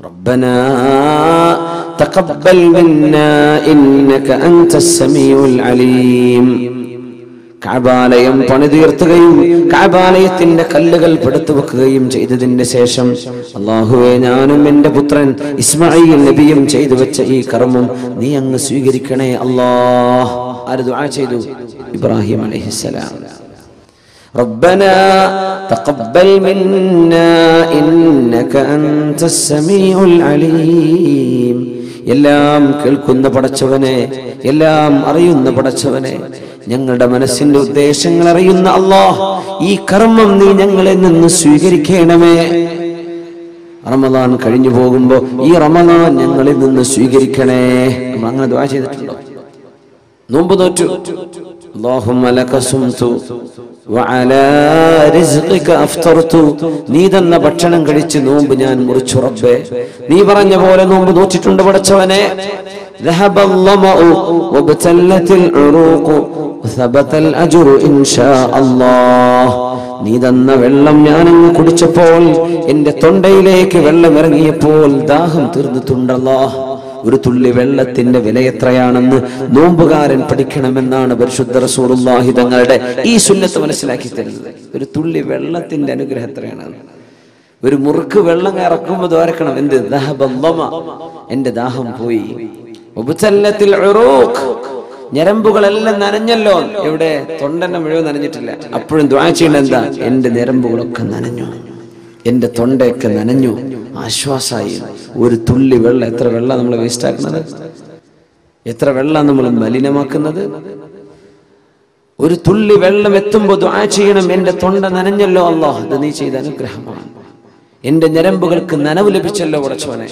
ربنا تقبل منا إنك أنت السميع العليم കഅബാലയം പണിതീർത്തുകയും കഅബാലയത്തിന്റെ കല്ലുകൾ പെടുത്തു വെക്കുകയും ചെയ്തതിന്റെ ശേഷം അള്ളാഹുവെ ഞാനും എന്റെ പുത്രൻ ഇസ്മായിൽ നബിയും ചെയ്തു വെച്ച ഈ കർമ്മം നീ അങ്ങ് സ്വീകരിക്കണേ അല്ലാഹ് ആര് ദുആ ചെയ്തു ഇബ്രാഹിം അലൈഹിസ്സലാം ربنا تقبل منا إنك أنت السميع العليم എല്ലാം കേൾക്കുന്ന പടച്ചവനെ എല്ലാം അറിയുന്ന പടച്ചവനെ ഞങ്ങളുടെ മനസ്സിന്റെ ഉദ്ദേശങ്ങൾ അറിയുന്ന അള്ളാഹ് ഈ കർമ്മം നീ ഞങ്ങളിൽ നിന്ന് സ്വീകരിക്കണമേ റമദാൻ കഴിഞ്ഞു പോകുമ്പോ ഈ റമദാൻ ഞങ്ങളിൽ നിന്ന് സ്വീകരിക്കണേ നമ്മൾ അങ്ങനെ ദ്വാ ചെയ്തിട്ടുണ്ടോ നോമ്പ് നോറ്റു اللهم നീ തന്ന ഭക്ഷണം കഴിച്ച് നോമ്പ് ഞാൻ മുറിച്ചു റബ്ബേ. നീ പറഞ്ഞ പോലെ നോമ്പ് നോച്ചിട്ടുണ്ട് പടച്ചവനെ. നീ തന്ന വെള്ളം ഞാനങ്ങ് കുടിച്ചപ്പോൾ എന്റെ തൊണ്ടയിലേക്ക് വെള്ളം ഇറങ്ങിയപ്പോൾ ദാഹം തീർന്നിട്ടുണ്ടല്ലോ ഒരു തുള്ളി വെള്ളത്തിന്റെ വില എത്രയാണെന്ന് നോമ്പുകാരൻ പഠിക്കണമെന്നാണ് പരിശുദ്ധ റസൂലുള്ളാഹി തങ്ങളുടെ ഈ സുന്നത്ത് മനസ്സിലാക്കി തരുന്നത്. ഒരു തുള്ളി വെള്ളത്തിന്റെ അനുഗ്രഹം എത്രയാണ്? ഒരു മുറുക്ക് വെള്ളം ഇറക്കുമ്പോൾ ദ്വാരക്കണം എന്ത്? എന്റെ ദാഹം പോയി. ഉബുസല്ലത്തിൽ ഉറൂഖ്. ഞരമ്പുകളെല്ലാം നനഞ്ഞല്ലോ. എവിടെ? തൊണ്ടന്നെ മുഴുവൻ നനഞ്ഞിട്ടില്ല. അപ്പോഴും ദ്വാ എന്താ? എന്റെ ഞരമ്പുകളൊക്കെ നനഞ്ഞു. എന്റെ തൊണ്ടയൊക്കെ നനഞ്ഞു. ആശ്വാസമായി. ഒരു തുള്ളി വെള്ളം. എത്ര വെള്ളം നമ്മൾ വേസ്റ്റ് ആക്കുന്നത് എത്ര വെള്ളം നമ്മൾ മലിനമാക്കുന്നത്? ഒരു തുള്ളി വെള്ളം എത്തുമ്പോൾ ദ്വാ ചെയ്യണം. എന്റെ തൊണ്ട നനഞ്ഞല്ലോ അള്ളാഹ് അത് നീ ചെയ്ത അനുഗ്രഹമാണ്. എന്റെ ഞരമ്പുകൾക്ക് നനവ് ലഭിച്ചല്ലോ ഉടച്ചവനെ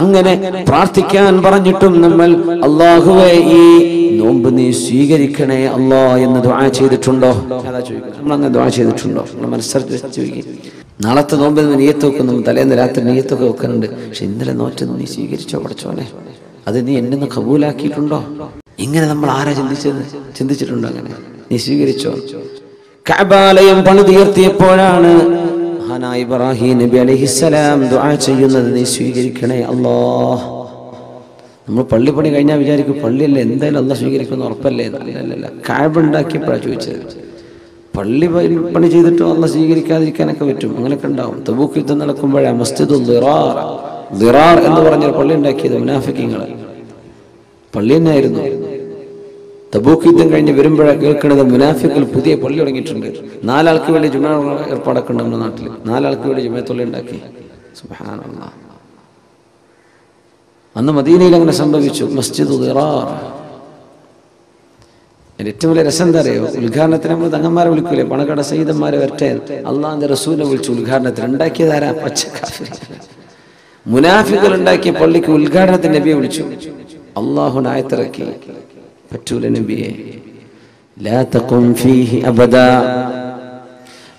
അങ്ങനെ പ്രാർത്ഥിക്കാൻ പറഞ്ഞിട്ടും നമ്മൾ അള്ളാഹുവെ ഈ നോമ്പ് നീ സ്വീകരിക്കണേ അല്ലാ എന്ന് ദ്വാ ചെയ്തിട്ടുണ്ടോ? നമ്മൾ അങ്ങനെ ദ്വാ ചെയ്തിട്ടുണ്ടോ? നമ്മൾ മനസ്സറിച്ച് ചോദിക്കും. നാളത്തെ നോമ്പിൽ നിന്ന് നീയത്ത് വെക്കുന്നു തലേന്ന് രാത്രി നീയത്തൊക്കെ വെക്കുന്നുണ്ട്. പക്ഷെ ഇന്നലെ നോറ്റ് നീ സ്വീകരിച്ചോ പഠിച്ചോനെ? അത് നീ എന്നെ ഒന്ന് കബൂലാക്കിയിട്ടുണ്ടോ? ഇങ്ങനെ നമ്മൾ ആരാ ചിന്തിച്ചത്? ചിന്തിച്ചിട്ടുണ്ടോ അങ്ങനെ? നീ സ്വീകരിച്ചോ? കഅബാലയം പണിതീർത്തിയപ്പോഴാണ് മഹാനായ ഇബ്രാഹിം നബി അലൈഹിസ്സലാം ദുആ ചെയ്യുന്നത് നീ സ്വീകരിക്കണേ അല്ലാഹ് നമ്മൾ പള്ളി പണി കഴിഞ്ഞാൽ വിചാരിക്കും പള്ളിയല്ലേ എന്തായാലും അല്ല സ്വീകരിക്കുന്ന ഉറപ്പല്ലേ? അല്ലല്ല കാബ് ഉണ്ടാക്കിയപ്പോഴാണ് ചോദിച്ചത്. പള്ളി പണി- ചെയ്തിട്ടും അല്ല സ്വീകരിക്കാതിരിക്കാനൊക്കെ പറ്റും. അങ്ങനെയൊക്കെ ഉണ്ടാവും. തബൂക്ക് യുദ്ധം നടക്കുമ്പോഴാണ് മസ്ജിദുൽ ദിറാർ ദിറാർ എന്ന് പറഞ്ഞൊരു പള്ളി ഉണ്ടാക്കിയത് മുനാഫിക്കിങ്ങൾ പള്ളി തന്നെയായിരുന്നു. തബൂക്ക് യുദ്ധം കഴിഞ്ഞ് വരുമ്പോഴാണ് കേൾക്കുന്നത് മുനാഫിക്കൽ പുതിയ പള്ളി തുടങ്ങിയിട്ടുണ്ട്. നാലാൾക്ക് വേണ്ടി ജുമ ഏർപ്പാടൊക്കെ ഉണ്ട് നമ്മുടെ നാട്ടിൽ. നാലാൾക്ക് വേണ്ടി ജുമയത്തുള്ള ഉണ്ടാക്കി. അന്ന് മദീനയിൽ അങ്ങനെ സംഭവിച്ചു. മസ്ജിദ് ഏറ്റവും വലിയ രസം എന്താ അറിയോ? ഉദ്ഘാടനത്തിന് നമ്മൾ തങ്ങന്മാരെ വിളിക്കൂലേ? പണക്കട സഹിതന്മാരെ വരട്ടെ. അള്ളാന്റെ റസൂലിനെ വിളിച്ചു ഉദ്ഘാടനത്തിന്. ഉണ്ടാക്കിയതാരാ? പച്ചക്കാഫി മുനാഫികൾ ഉണ്ടാക്കിയ പള്ളിക്ക് ഉദ്ഘാടനത്തിന് നബിയെ വിളിച്ചു. അള്ളാഹു നായത്തിറക്കി പറ്റൂല നബിയെ لا تقم فيه أبدا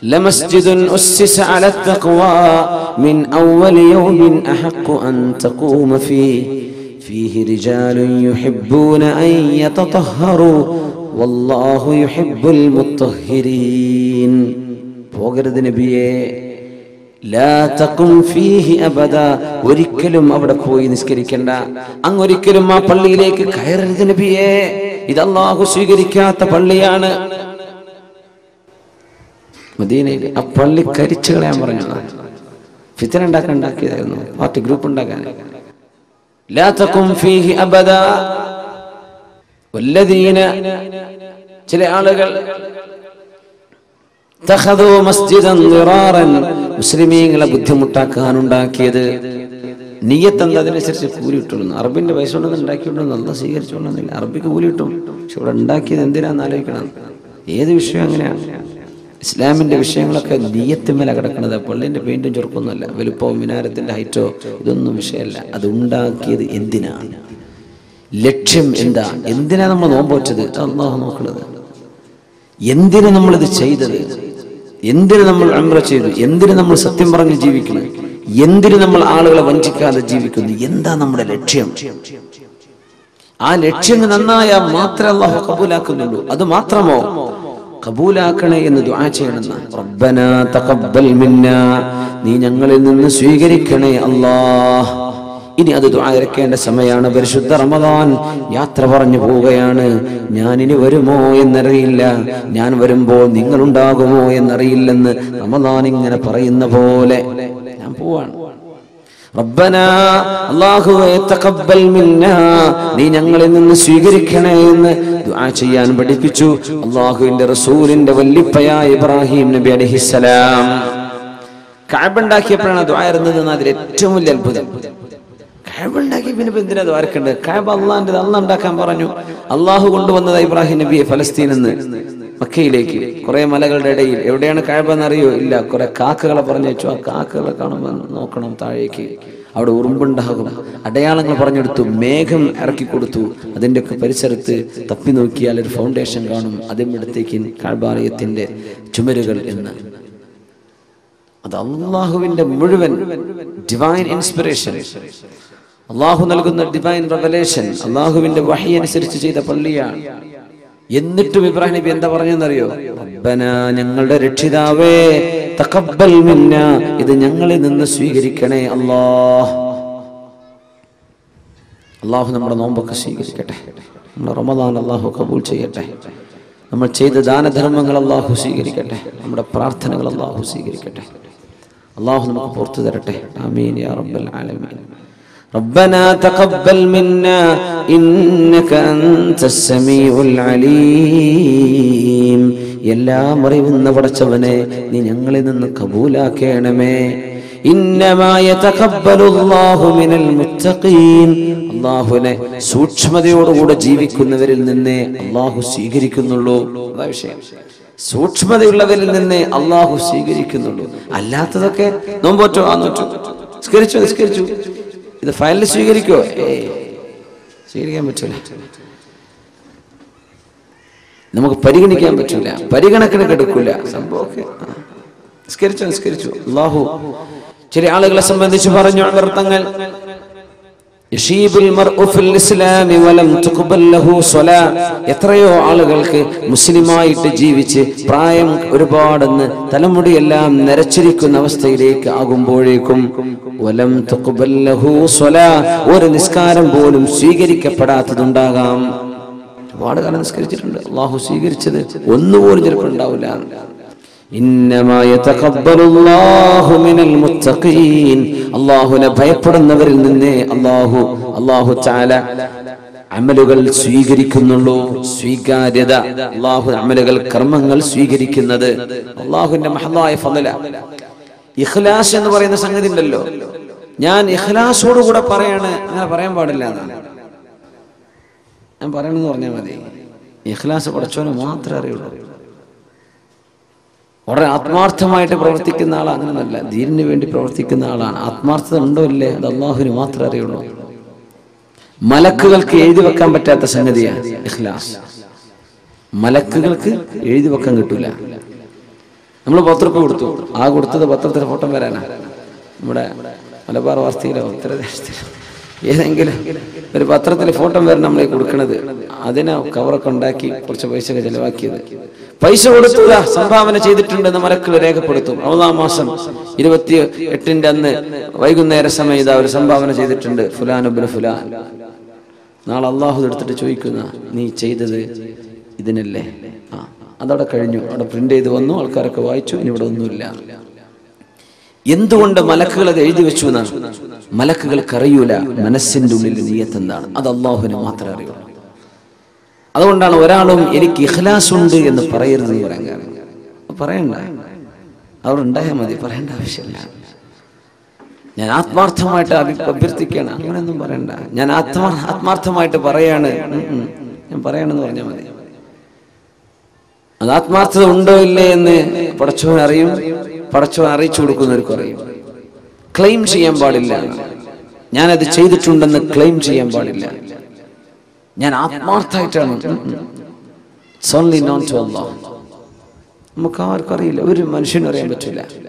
لمسجد أسس على التقوى من أول يوم أحق أن تقوم فيه فيه رجال يحبون أن يتطهروا والله يحب المطهرين പോകരുത് നബിയെ ലാ തഖും ഫീഹി അബദ ഒരിക്കലും അവിടെ പോയി നിസ്കരിക്കണ്ട. അങ്ങ് ഒരിക്കലും ആ പള്ളിയിലേക്ക് കയറരുത് നബിയേ. ഇത് സ്വീകരിക്കാത്ത പള്ളിയാണ്. മദീനയിൽ ആ പള്ളി കരിച്ചു കളയാൻ പറഞ്ഞു ഫിത്തന ഉണ്ടാക്കാൻ ഉണ്ടാക്കിയതായിരുന്നു പാർട്ടി ഗ്രൂപ്പ് ഉണ്ടാക്കാൻ. ചില ആളുകൾ മസ്ജിദൻ മുസ്ലിമീങ്ങളെ ബുദ്ധിമുട്ടാക്കാനുണ്ടാക്കിയത്. നീയത്ത് അതിനനുസരിച്ച് കൂലി ഇട്ടുള്ളൂ അറബിന്റെ പൈസ കൊണ്ടൊന്നും ഉണ്ടാക്കിയിട്ടുണ്ടെന്ന് നല്ല സ്വീകരിച്ചുകൊണ്ടെന്നില്ല അറബിക്ക് കൂലി ഇട്ടും പക്ഷെ ഇവിടെ ഉണ്ടാക്കിയത് എന്തിനാന്ന് ആലോചിക്കണം. ഏത് വിഷയം അങ്ങനെയാണ്? ഇസ്ലാമിന്റെ വിഷയങ്ങളൊക്കെ നീയത്തിന്മേല കിടക്കുന്നത് പള്ളിന്റെ പെയിന്റും ചെറുക്കൊന്നുമല്ല വലുപ്പവും മിനാരത്തിന്റെ ഹൈറ്റോ ഇതൊന്നും വിഷയമല്ല. അത് ഉണ്ടാക്കിയത് എന്തിനാണ്? ലക്ഷ്യം എന്താ? എന്തിനാ നമ്മൾ നോമ്പോറ്റത് അള്ളാഹു നോക്കുന്നത് എന്തിനു നമ്മളിത് ചെയ്തത്? എന്തിനു നമ്മൾ അമ്ര ചെയ്തു? എന്തിനു നമ്മൾ സത്യം പറഞ്ഞ് ജീവിക്കുന്നു? എന്തിനു നമ്മൾ ആളുകളെ വഞ്ചിക്കാതെ ജീവിക്കുന്നു? എന്താ നമ്മുടെ ലക്ഷ്യം? ആ ലക്ഷ്യം നന്നായാൽ മാത്രമേ അള്ളാഹു കബൂലാക്കുന്നുള്ളൂ. അത് മാത്രമോ? കബൂലാക്കണേ എന്ന് ദുആ ചെയ്യണം റബ്ബനാ തഖബ്ബൽ മിന്നാ. നീ ഞങ്ങളിൽ നിന്ന് സ്വീകരിക്കണേ അല്ലാഹ്. ഇനി അത് ഇറക്കേണ്ട സമയമാണ്. പരിശുദ്ധ റമദാൻ യാത്ര പറഞ്ഞു പോവുകയാണ്. ഞാൻ ഇനി വരുമോ എന്നറിയില്ല. ഞാൻ വരുമ്പോൾ നിങ്ങളുണ്ടാകുമോ എന്നറിയില്ലെന്ന് റമദാൻ ഇങ്ങനെ പറയുന്ന പോലെ ഞാൻ പോവാണ്. റബ്ബന അല്ലാഹുവേ തഖബ്ബൽ മിന്നാ. നീ ഞങ്ങളിൽ നിന്ന് സ്വീകരിക്കണേ എന്ന് ദുആ ചെയ്യാൻ പഠിപ്പിച്ചു. അല്ലാഹുവിന്റെ റസൂലിന്റെ വല്ലിപ്പയായ ഇബ്രാഹിം നബി അലൈഹിസ്സലാം. കഅബ ഉണ്ടാക്കിയപ്പോഴാണ് ദുആ ഇരുന്നത് എന്നതിൽ ഏറ്റവും വലിയ അത്ഭുതം. കഅബ ഉണ്ടാക്കി പിന്നെ ഇപ്പൊ എന്തിനാ ദ്വാരക്കേണ്ടത് കഅബ അള്ളാന്റെ അള്ള ഉണ്ടാക്കാൻ പറഞ്ഞു. അള്ളാഹു കൊണ്ടുവന്നത് ഇബ്രാഹിം നബിയെ ഫലസ്തീനിൽ മക്കയിലേക്ക്. കുറെ മലകളുടെ ഇടയിൽ. എവിടെയാണ് കഅബ എന്നറിയോ? ഇല്ല. കുറെ കാക്കകളെ പറഞ്ഞു വെച്ചു. ആ കാക്കകളെ കാണുമ്പോൾ നോക്കണം താഴേക്ക്. അവിടെ ഉറുമ്പുണ്ടാകും. അടയാളങ്ങൾ പറഞ്ഞെടുത്തു മേഘം ഇറക്കി കൊടുത്തു. അതിന്റെ ഒക്കെ പരിസരത്ത് തപ്പി നോക്കിയാൽ ഒരു ഫൗണ്ടേഷൻ കാണും. അതിമിടത്തേക്ക് കഴബാലയത്തിന്റെ ചുമരുകൾ എന്ന്. അത് അള്ളാഹുവിന്റെ മുഴുവൻ ഡിവൈൻ ഇൻസ്പിറേഷൻ അള്ളാഹു നൽകുന്ന ഡിവൈൻ റെവലേഷൻ അള്ളാഹുവിന്റെ വഹി അനുസരിച്ച് ചെയ്ത പള്ളിയാണ്. എന്നിട്ടും ഇബ്രാഹിം നബി എന്താ പറഞ്ഞെന്നറിയോ ഞങ്ങളുടെ രക്ഷിതാവേ തഖബ്ബൽ മിന്ന ഇത് ഞങ്ങളിൽ നിന്ന് സ്വീകരിക്കണേ അല്ലാഹ് അള്ളാഹു നമ്മുടെ നോമ്പൊക്കെ സ്വീകരിക്കട്ടെ. നമ്മുടെ റമദാൻ അള്ളാഹു കബൂൽ ചെയ്യട്ടെ. നമ്മൾ ചെയ്ത ദാനധർമ്മങ്ങൾ അള്ളാഹു സ്വീകരിക്കട്ടെ. നമ്മുടെ പ്രാർത്ഥനകൾ അള്ളാഹു സ്വീകരിക്കട്ടെ. അള്ളാഹു നമുക്ക് പുറത്തു തരട്ടെ. ആമീൻ യാ റബ്ബൽ ആലമീൻ. ربنا تقبل منا إنك أنت السميع العليم എല്ലാം അറിവുന്ന പടച്ചവനെ നീ ഞങ്ങളിൽ നിന്ന് കബൂലാക്കണമേ إنما يتقبل الله من المتقين അള്ളാഹുവിനെ സൂക്ഷ്മതയോടുകൂടെ ജീവിക്കുന്നവരിൽ നിന്നേ അള്ളാഹു സ്വീകരിക്കുന്നുള്ളൂ അതാ വിഷയം സൂക്ഷ്മതയുള്ളവരിൽ നിന്നേ അള്ളാഹു സ്വീകരിക്കുന്നുള്ളൂ അല്ലാത്തതൊക്കെ നോമ്പോറ്റോ ആ നോറ്റു നിസ്കരിച്ചു നിസ്കരിച്ചു ഇത് ഫയലിൽ സ്വീകരിക്കോ? ഏയ്. സ്വീകരിക്കാൻ പറ്റൂല. നമുക്ക് പരിഗണിക്കാൻ പറ്റൂല. പരിഗണക്കിന് കെടുക്കൂല. സംഭവമൊക്കെ നിസ്കരിച്ചു നിസ്കരിച്ചു. അള്ളാഹു ചില ആളുകളെ സംബന്ധിച്ച് പറഞ്ഞു അവർത്തങ്ങൾ എത്രയോ ആളുകൾക്ക് മുസ്ലിമായിട്ട് ജീവിച്ച് പ്രായം ഒരുപാടെന്ന് തലമുടിയെല്ലാം നരച്ചിരിക്കുന്ന അവസ്ഥയിലേക്ക് ആകുമ്പോഴേക്കും വലം ഒരു നിസ്കാരം പോലും സ്വീകരിക്കപ്പെടാത്തതുണ്ടാകാം. ഒരുപാട് കാലം നിസ്കരിച്ചിട്ടുണ്ട്. അള്ളാഹു സ്വീകരിച്ചത് ഒന്നുപോലും ചിലപ്പോൾ ഉണ്ടാവില്ല. അല്ലാഹുവിനെ ഭയപ്പെടുന്നവരിൽ നിന്നേ അള്ളാഹു അള്ളാഹു തആല അമലുകൾ സ്വീകരിക്കുന്നുള്ളൂ. സ്വീകാര്യത അള്ളാഹു അമലുകൾ കർമ്മങ്ങൾ സ്വീകരിക്കുന്നത് അള്ളാഹുവിന്റെ മഹത്തായ ഫല ഇഖ്ലാസ് എന്ന് പറയുന്ന സംഗതി ഉണ്ടല്ലോ. ഞാൻ ഇഖ്ലാസോട് കൂടെ പറയാണ് അങ്ങനെ പറയാൻ പാടില്ല എന്നാണ്. ഞാൻ പറയണമെന്ന് പറഞ്ഞാൽ മതി. ഇഖ്ലാസ് പഠിച്ചവന് മാത്രമേ അറിയുള്ളൂ. വളരെ ആത്മാർത്ഥമായിട്ട് പ്രവർത്തിക്കുന്ന ആൾ അങ്ങനെയല്ല ദീനിന് വേണ്ടി പ്രവർത്തിക്കുന്ന ആളാണ്. ആത്മാർത്ഥത ഉണ്ടോ ഇല്ലേ? അത് അള്ളാഹുവിന് മാത്രമേ അറിയുള്ളൂ. മലക്കുകൾക്ക് എഴുതി വെക്കാൻ പറ്റാത്ത സംഗതിയാണ് ഇഖ്ലാസ്. മലക്കുകൾക്ക് എഴുതി വെക്കാൻ കിട്ടൂല. നമ്മൾ പത്രം കൊടുത്തു. ആ കൊടുത്തത് പത്രത്തിന് ഫോട്ടോ വരാനാ. നമ്മുടെ മലബാർ വാർത്തയിലോ ഉത്തരദേശത്തിലോ ഏതെങ്കിലും ഒരു പത്രത്തിൽ ഫോട്ടോ വരെ നമ്മളെ കൊടുക്കണത്. അതിനെ കവറൊക്കെ ഉണ്ടാക്കി കുറച്ച് പൈസ ഒക്കെ ചെലവാക്കിയത്. പൈസ കൊടുത്തതാ സംഭാവന ചെയ്തിട്ടുണ്ട് എന്ന് മലക്കൾ രേഖപ്പെടുത്തും. ഒന്നാം മാസം ഇരുപത്തി എട്ടിന്റെ അന്ന് വൈകുന്നേര സമയം ഇതാ ഒരു സംഭാവന ചെയ്തിട്ടുണ്ട്. ഫുലാനുബുൽ ഫുലാൻ. നാളെ അള്ളാഹു എടുത്തിട്ട് ചോദിക്കുന്ന നീ ചെയ്തത് ഇതിനല്ലേ? ആ അതവിടെ കഴിഞ്ഞു. അവിടെ പ്രിന്റ് ചെയ്ത് വന്നു ആൾക്കാരൊക്കെ വായിച്ചു ഇനി ഇവിടെ ഒന്നുമില്ല. എന്തുകൊണ്ട് മലക്കുകൾ അത് എഴുതി വെച്ചു എന്നാണ്? മലക്കുകൾക്ക് അറിയൂല മനസ്സിന്റെ ഉള്ളിൽ നീയത്ത് എന്താണ്? അത് അള്ളാഹുവിന് മാത്രമേ അറിയൂ അതുകൊണ്ടാണ് ഒരാളും എനിക്ക് ഇഖ്ലാസ് ഉണ്ട് എന്ന് പറയരുത് പറയാൻ കാരണം പറയണ്ട. അവിടെ ഉണ്ടായാൽ മതി. പറയേണ്ട ആവശ്യമില്ല. ഞാൻ ആത്മാർത്ഥമായിട്ട് അഭ്യർത്ഥിക്കണം അങ്ങനെയൊന്നും പറയണ്ട. ഞാൻ ആത്മാ ആത്മാർത്ഥമായിട്ട് പറയാണ്. ഞാൻ പറയണമെന്ന് പറഞ്ഞാൽ മതി. അത് ആത്മാർത്ഥത ഉണ്ടോ ഇല്ലേ എന്ന് പടച്ചവൻ അറിയും. പടച്ചവൻ അറിയിച്ചു കൊടുക്കുന്നവർക്ക് അറിയും. ക്ലെയിം ചെയ്യാൻ പാടില്ല. ഞാനത് ചെയ്തിട്ടുണ്ടെന്ന് ക്ലെയിം ചെയ്യാൻ പാടില്ല. ഞാൻ ആത്മാർത്ഥമായിട്ടാണ്. നമുക്ക് ആർക്കും അറിയില്ല. ഒരു മനുഷ്യനും അറിയാൻ പറ്റില്ല.